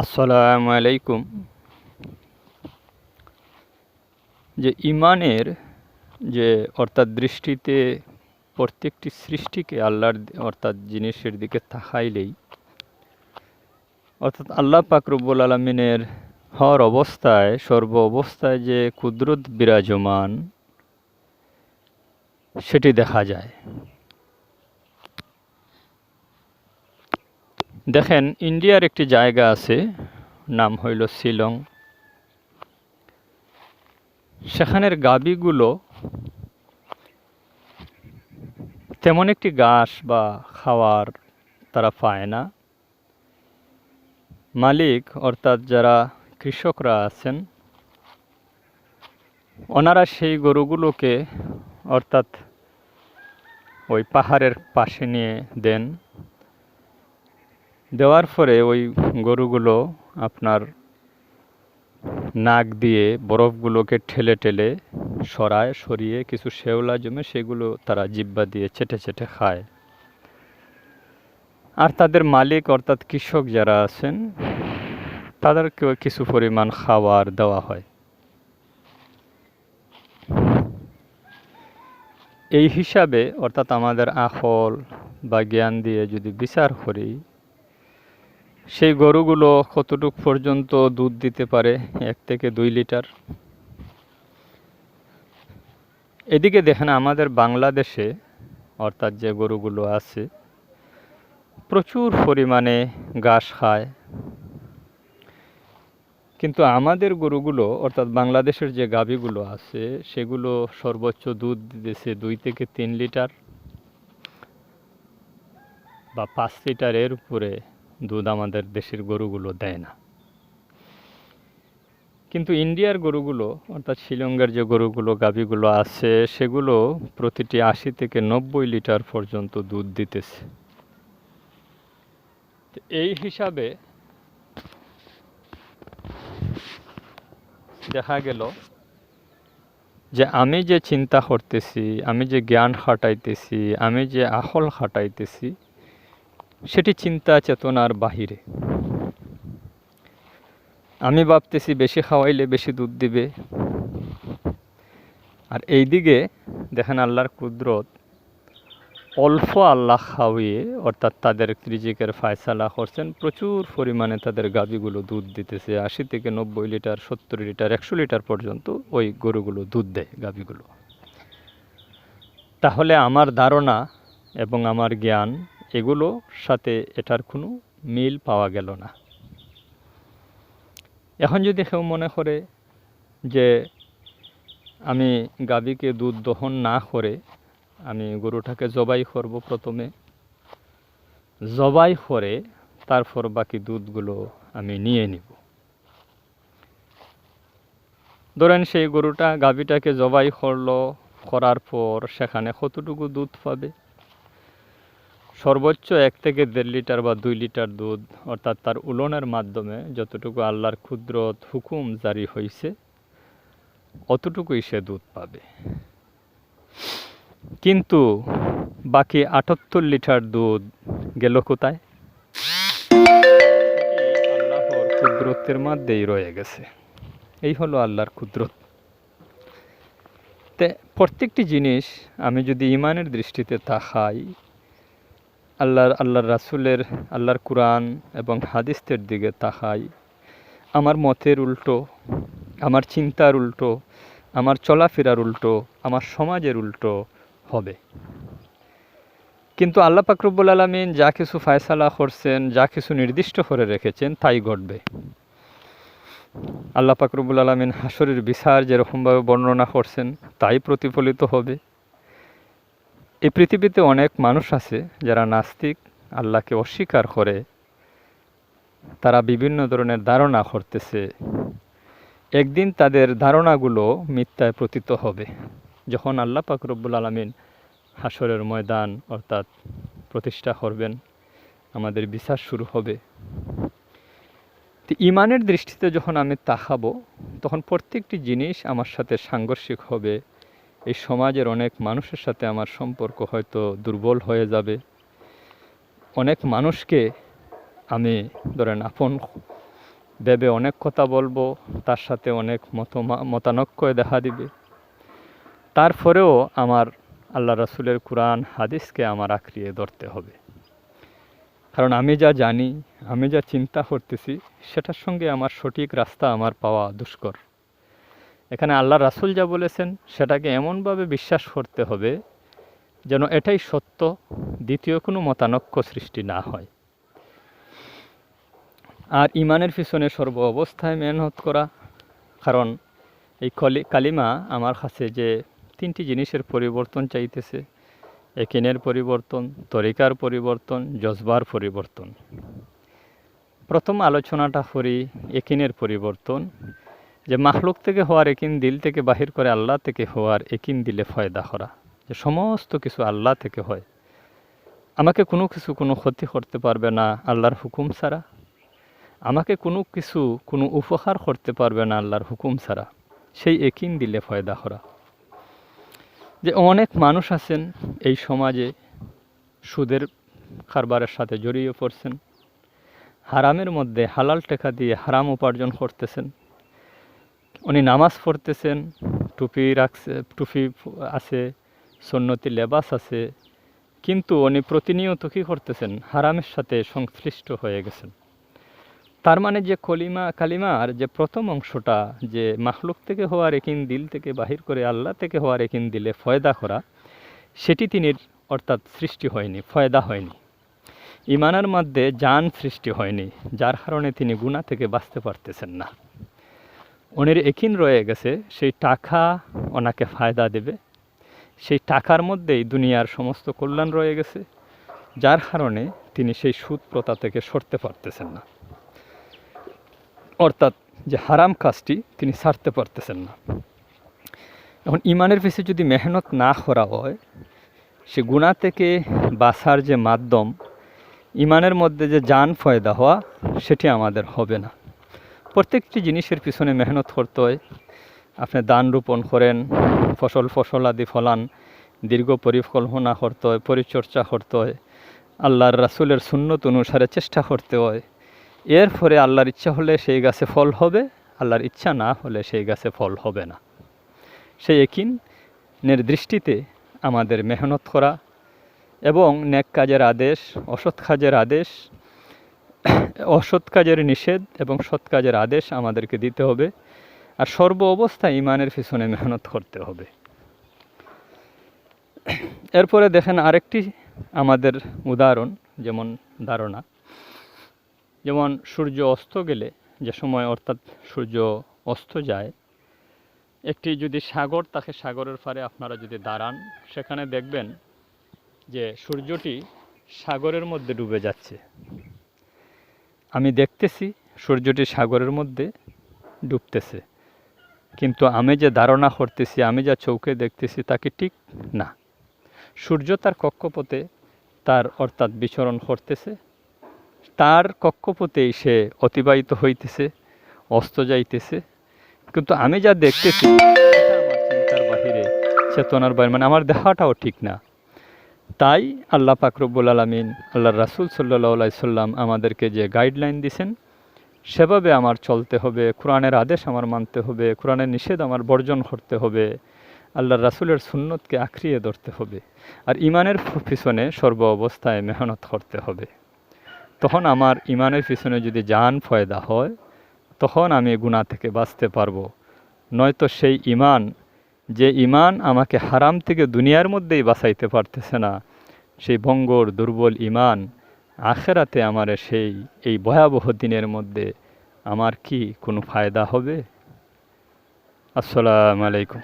আসসালামু আলাইকুম। যে ইমানের যে অর্থাৎ দৃষ্টিতে প্রত্যেকটি সৃষ্টিকে আল্লাহর অর্থাৎ জিনিসের দিকে তাকাইলেই, অর্থাৎ আল্লাহ পাক রব্বুল আলমিনের হর অবস্থায়, সর্ব অবস্থায় যে কুদরত বিরাজমান, সেটি দেখা যায়। দেখেন, ইন্ডিয়ার একটি জায়গা আছে, নাম হইল শিলং। সেখানের গাবিগুলো তেমন একটি ঘাস বা খাওয়ার তারা পায় না। মালিক, অর্থাৎ যারা কৃষকরা আছেন, ওনারা সেই গরুগুলোকে, অর্থাৎ ওই পাহাড়ের পাশে নিয়ে দেন। দেওয়ার পরে ওই গরুগুলো আপনার নাক দিয়ে বরফগুলোকে ঠেলে ঠেলে সরায়, সরিয়ে কিছু শেওলা জমে সেগুলো তারা জিব্বা দিয়ে চেটে চেটে খায়। আর তাদের মালিক অর্থাৎ কৃষক যারা আছেন, তাদেরকেও কিছু পরিমাণ খাবার দেওয়া হয়। এই হিসাবে অর্থাৎ আমাদের আখল বা জ্ঞান দিয়ে যদি বিচার করি সেই গরুগুলো কতটুক পর্যন্ত দুধ দিতে পারে? এক থেকে দুই লিটার। এদিকে দেখেন আমাদের বাংলাদেশে, অর্থাৎ যে গরুগুলো আছে, প্রচুর পরিমাণে ঘাস খায়। কিন্তু আমাদের গরুগুলো, অর্থাৎ বাংলাদেশের যে গাভীগুলো আছে, সেগুলো সর্বোচ্চ দুধ দিতেছে দুই থেকে তিন লিটার বা পাঁচ লিটারের উপরে। দুধ আমাদের দেশের গরুগুলো দেয় না। কিন্তু ইন্ডিয়ার গরুগুলো, অর্থাৎ শিলংয়ের যে গরুগুলো, গাভীগুলো আছে, সেগুলো প্রতিটি আশি থেকে নব্বই লিটার পর্যন্ত দুধ দিতেছে। এই হিসাবে দেখা গেল যে আমি যে চিন্তা করতেছি, আমি যে জ্ঞান খাটাইতেছি, আমি যে আহল খাটাইতেছি সেটি চিন্তা চেতনার বাহিরে। আমি ভাবতেছি বেশি খাওয়াইলে বেশি দুধ দিবে। আর এই দিকে দেখেন আল্লাহর কুদরত অল্প আল্লাহ খাওয়িয়ে অর্থাৎ তাদের ত্রিজিকের ফায়সালা করছেন, প্রচুর পরিমাণে তাদের গাভীগুলো দুধ দিতেছে। আশি থেকে নব্বই লিটার, সত্তর লিটার, একশো লিটার পর্যন্ত ওই গরুগুলো দুধ দেয় গাভীগুলো। তাহলে আমার ধারণা এবং আমার জ্ঞান এগুলোর সাথে এটার কোনো মিল পাওয়া গেল না। এখন যদি কেউ মনে করে যে আমি গাভীকে দুধ দহন না করে আমি গরুটাকে জবাই করব প্রথমে, জবাই করে তারপর বাকি দুধগুলো আমি নিয়ে নিব। ধরেন সেই গরুটা গাভীটাকে জবাই করল, করার পর সেখানে কতটুকু দুধ পাবে? সর্বোচ্চ এক থেকে দেড় লিটার বা দুই লিটার দুধ, অর্থাৎ তার উলনের মাধ্যমে যতটুকু আল্লাহর ক্ষুদ্রত হুকুম জারি হয়েছে অতটুকুই সে দুধ পাবে। কিন্তু বাকি আটাত্তর লিটার দুধ গেল কোথায়? ক্ষুদ্রতের মধ্যেই রয়ে গেছে। এই হলো আল্লাহর ক্ষুদ্রত তে, প্রত্যেকটি জিনিস আমি যদি ইমানের দৃষ্টিতে তাকাই আল্লাহর আল্লাহর রাসুলের, আল্লাহর কোরআন এবং হাদিসের দিকে তাকাই। আমার মতের উল্টো, আমার চিন্তার উল্টো, আমার চলাফেরার উল্টো, আমার সমাজের উল্টো হবে। কিন্তু আল্লাহ পাকরব্বুল আলমিন যা কিছু ফায়সালা করছেন, যা কিছু নির্দিষ্ট করে রেখেছেন, তাই ঘটবে। আল্লাহ পাকরবুল আলমিন হাসরের বিচার যেরকমভাবে বর্ণনা করছেন, তাই প্রতিফলিত হবে। এই পৃথিবীতে অনেক মানুষ আছে যারা নাস্তিক, আল্লাহকে অস্বীকার করে। তারা বিভিন্ন ধরনের ধারণা করতেছে। একদিন তাদের ধারণাগুলো মিথ্যায় প্রতীত হবে। যখন আল্লাহ পাক রব্বুল আলমিন হাসরের ময়দান অর্থাৎ প্রতিষ্ঠা করবেন, আমাদের বিচার শুরু হবে। তো ইমানের দৃষ্টিতে যখন আমি তাকাবো, তখন প্রত্যেকটি জিনিস আমার সাথে সাংঘর্ষিক হবে। এই সমাজের অনেক মানুষের সাথে আমার সম্পর্ক হয়তো দুর্বল হয়ে যাবে। অনেক মানুষকে আমি, ধরেন আপন ভেবে অনেক কথা বলব, তার সাথে অনেক মত মতানক্যয় দেখা দিবে। তারপরেও আমার আল্লাহ রাসুলের কোরআন, হাদিসকে আমার আঁকড়িয়ে ধরতে হবে। কারণ আমি যা জানি, আমি যা চিন্তা করতেছি, সেটার সঙ্গে আমার সঠিক রাস্তা আমার পাওয়া দুষ্কর। এখানে আল্লাহ রাসুল যা বলেছেন, সেটাকে এমনভাবে বিশ্বাস করতে হবে যেন এটাই সত্য, দ্বিতীয় কোনো মতানক্য সৃষ্টি না হয়। আর ইমানের পিছনে সর্ব অবস্থায় মেহনত করা, কারণ এই কলি, কালিমা আমার কাছে যে তিনটি জিনিসের পরিবর্তন চাইতেছে, একিনের পরিবর্তন, তরিকার পরিবর্তন, জজবার পরিবর্তন। প্রথম আলোচনাটা করি একিনের পরিবর্তন যে মাহলুক থেকে হওয়ার একিন দিল থেকে বাহির করে আল্লাহ থেকে হওয়ার একিন দিলে ফয়দা করা। যে সমস্ত কিছু আল্লাহ থেকে হয়। আমাকে কোনো কিছু, কোনো ক্ষতি করতে পারবে না আল্লাহর হুকুম ছাড়া। আমাকে কোনো কিছু, কোনো উপহার করতে পারবে না আল্লাহর হুকুম ছাড়া। সেই একিন দিলে ফয়দা করা। যে অনেক মানুষ আছেন এই সমাজে, সুদের কারবারের সাথে জড়িয়ে পড়ছেন। হারামের মধ্যে হালাল টেকা দিয়ে হারাম উপার্জন করতেছেন। উনি নামাজ পড়তেছেন, টুপি রাখছে, টুপি আছে, সন্নতি লেবাস আছে, কিন্তু উনি প্রতিনিয়ত কী করতেছেন? হারামের সাথে সংশ্লিষ্ট হয়ে গেছেন। তার মানে যে কলিমা, কালিমার যে প্রথম অংশটা, যে মাখলুক থেকে হওয়ার একিন দিল থেকে বাহির করে আল্লাহ থেকে হওয়ার একিন দিলে ফয়দা করা, সেটি তিনি অর্থাৎ সৃষ্টি হয়নি, ফয়দা হয়নি। ইমানের মধ্যে যান সৃষ্টি হয়নি, যার কারণে তিনি গুণা থেকে বাঁচতে পারতেছেন না। ওনের একিন রয়ে গেছে, সেই টাকা ওনাকে ফায়দা দেবে। সেই টাকার মধ্যেই দুনিয়ার সমস্ত কল্যাণ রয়ে গেছে, যার কারণে তিনি সেই সুদ প্রথা থেকে সরতে পারতেছেন না। অর্থাৎ যে হারাম কাজটি তিনি ছাড়তে পারতেছেন না। এখন ইমানের পিছিয়ে যদি মেহনত না করা হয়, সে গুণা থেকে বাঁচার যে মাধ্যম, ইমানের মধ্যে যে যান ফয়দা হওয়া, সেটি আমাদের হবে না। প্রত্যেকটি জিনিসের পিছনে মেহনত করতে হয়। আপনি দান রোপণ করেন, ফসল ফসল আদি ফলান, দীর্ঘ পরিকল্পনা করতে হয়, পরিচর্যা করতে হয়, আল্লাহর রাসুলের সুন্নত অনুসারে চেষ্টা করতে হয়। এর ফলে আল্লাহর ইচ্ছা হলে সেই গাছে ফল হবে, আল্লাহর ইচ্ছা না হলে সেই গাছে ফল হবে না। সেই একিনের দৃষ্টিতে আমাদের মেহনত করা এবং নেক কাজের আদেশ, অসৎ কাজের আদেশ অসৎ কাজের নিষেধ এবং সৎ কাজের আদেশ আমাদেরকে দিতে হবে। আর সর্ব অবস্থায় ইমানের পিছনে মেহনত করতে হবে। এরপরে দেখেন আরেকটি আমাদের উদাহরণ, যেমন ধারণা। যেমন সূর্য অস্ত গেলে যে সময় অর্থাৎ সূর্য অস্ত যায়, একটি যদি সাগর, তাকে সাগরের পারে আপনারা যদি দাঁড়ান, সেখানে দেখবেন যে সূর্যটি সাগরের মধ্যে ডুবে যাচ্ছে। আমি দেখতেছি সূর্যটি সাগরের মধ্যে ডুবতেছে। কিন্তু আমি যে ধারণা করতেছি, আমি যা চৌকে দেখতেছি তাকে ঠিক? না। সূর্য তার কক্ষপথে তার অর্থাৎ বিচরণ করতেছে। তার কক্ষপথেই সে অতিবাহিত হইতেছে, অস্ত যাইতেছে। কিন্তু আমি যা দেখতেছি চিন্তার বাহিরে, চেতনার বাইরে মানে আমার দেখাটাও ঠিক না। তাই আল্লাহ পাকরব্বুল আলমিন আল্লাহ রাসুল সাল্লাহ সাল্লাম আমাদেরকে যে গাইডলাইন দিছেন, সেভাবে আমার চলতে হবে, কোরআনের আদেশ আমার মানতে হবে, কোরআনের নিষেধ আমার বর্জন করতে হবে আল্লাহ রাসুলের সুন্নতকে আঁকড়িয়ে ধরতে হবে, আর ইমানের পিছনে সর্ব অবস্থায় মেহনত করতে হবে। তখন আমার ইমানের পিছনে যদি জান ফয়দা হয়, তখন আমি গুণা থেকে বাঁচতে পারব। নয়তো সেই ইমান যে ইমান আমাকে হারাম থেকে দুনিয়ার মধ্যেই বাঁচাইতে পারতেছে না, সেই ভঙ্গর, দুর্বল ইমান আখেরাতে আমার সেই, এই ভয়াবহ দিনের মধ্যে আমার কি কোনো ফায়দা হবে? আসসালামু আলাইকুম।